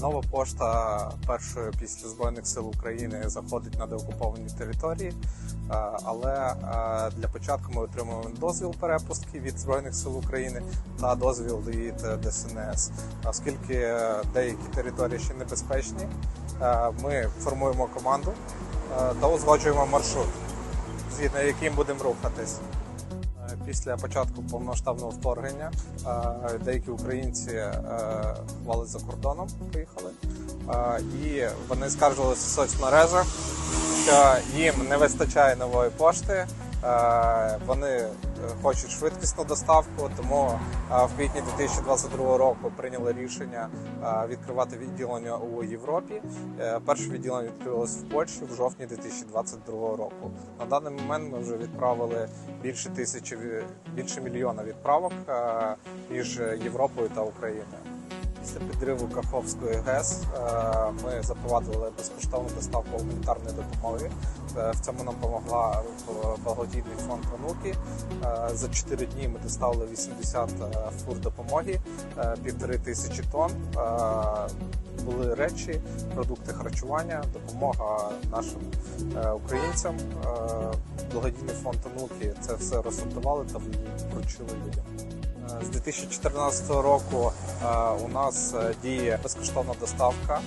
Нова пошта першою після збройних сил України заходить на деокуповані території, Е, але е, для початку ми отримуємо дозвіл перепустки від збройних сил України та дозвіл від е, ДСНС. Оскільки деякі території ще небезпечні, ми формуємо команду та узгоджуємо маршрут, згідно яким будемо рухатись. Після початку повномасштабного вторгнення е, деякі українці е, ховали за кордоном, поїхали, Е, і вони скаржилися в соцмережах, що їм не вистачає нової пошти. Вони хочуть швидкісну доставку, тому е, в квітні 2022 року прийняли рішення е, відкривати відділення у Європі. Е, Перше відділення відкрилось в Польщі в жовтні 2022 року. На даний момент ми вже відправили більше тисячі більше мільйона відправок між Європою та Україною. Після підриву Каховської ГЕС е, ми запровадили безкоштовну доставку гуманітарної допомоги. Е, В цьому нам допомогла благодійний фонд онуки. Е, За 4 дні ми доставили 80 е, фур допомоги, е, півтори тисячі тонн. Е, Були речі, продукти харчування, допомога нашим е, українцям. Е, Благодійний фонд онуки це все розсортували та вручили людям. З 2014 року е, у нас е, діє безкоштовна доставка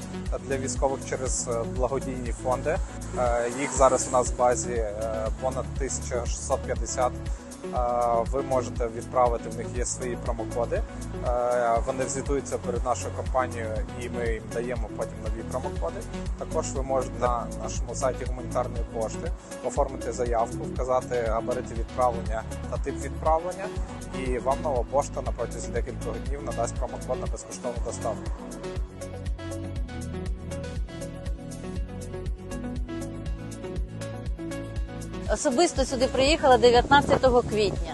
для військових через е, благодійні фонди. Їх зараз у нас в базі понад 1650. Ви можете відправити, в них є свої промокоди. Вони звітуються перед нашою компанією, і ми їм даємо потім нові промокоди. Також ви можете на нашому сайті гуманітарної пошти оформити заявку, вказати габарити відправлення та тип відправлення, і вам нова пошта на протязі декількох днів надасть промокод на безкоштовну доставку. Особисто сюди приїхала 19 квітня.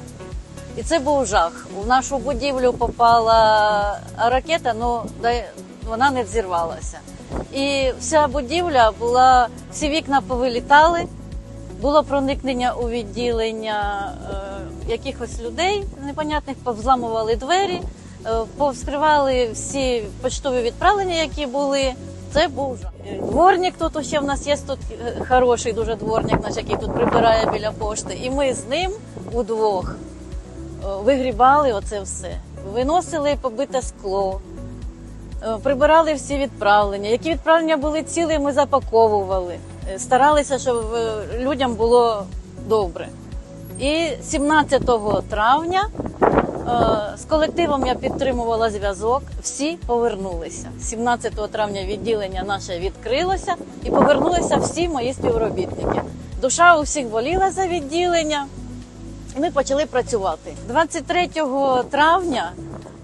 І це був жах. У нашу будівлю попала ракета, ну вона не взірвалася. І вся будівля була, всі вікна повилітали, було проникнення у відділення е, якихось людей непонятних, повзламували двері, е, повскривали всі почтові відправлення, які були. Це був Дворник тут ще в нас є тут е, хороший дуже дворник, наш, який тут прибирає біля пошти. І ми з ним удвох е, вигрібали оце все. Виносили побите скло, е, прибирали всі відправлення. Які відправлення були цілі, ми запаковували. Старалися, щоб людям було добре. І 17 травня з колективом я підтримувала зв'язок. Всі повернулися. 17 травня відділення наше відкрилося і повернулися всі мої співробітники. Душа у всіх боліла за відділення. І ми почали працювати. 23 травня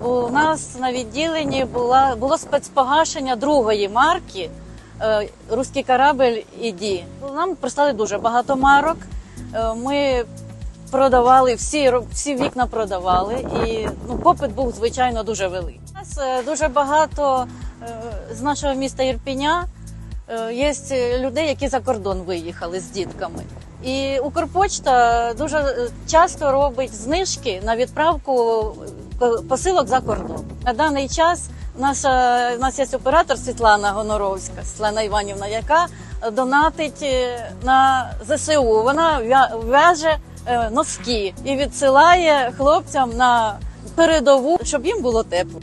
у нас на відділенні була, було спецпогашення другої марки е, Руський корабель іді. Нам прислали дуже багато марок. Е, Ми продавали всі, всі вікна продавали, і ну, попит був звичайно дуже великий. У нас е, дуже багато е, з нашого міста Ірпіня Е, Є людей, які за кордон виїхали з дітками. І Укрпочта дуже часто робить знижки на відправку посилок за кордон. На даний час наша у нас є оператор Світлана Гоноровська, Світлана Іванівна, яка донатить на ЗСУ. Вона в'яже носки і відсилає хлопцям на передову, щоб їм було тепло.